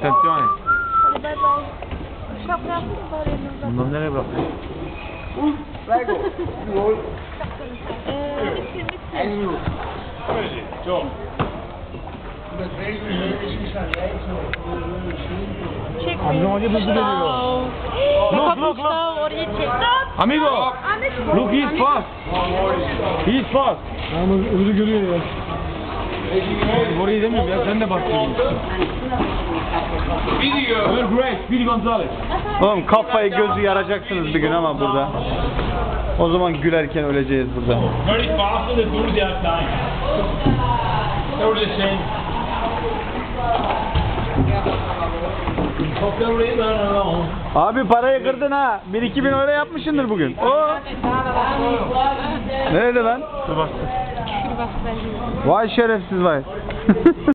Attenzione. Bundan nereye bıraktın? Prego. Çekmeyin. Abi, hadi hızlı geliyor. Look, look, look. Orayı çek. Amigo. Look he's fast. He's fast. Ama öbürü görüyor ya. Orayı demiyorum ya sen de bahsediyorsun. Great. Speedy Gonzalez. Oğlum kafayı gözü yaracaksınız bir gün ama burada. O zaman gülerken öleceğiz burada. Very fast and the dude they are flying. They were the same. Abi parayı kırdın ha. 1-2 bin euro yapmışsındır bugün. Oo. Nerede lan? Vay şerefsiz vay.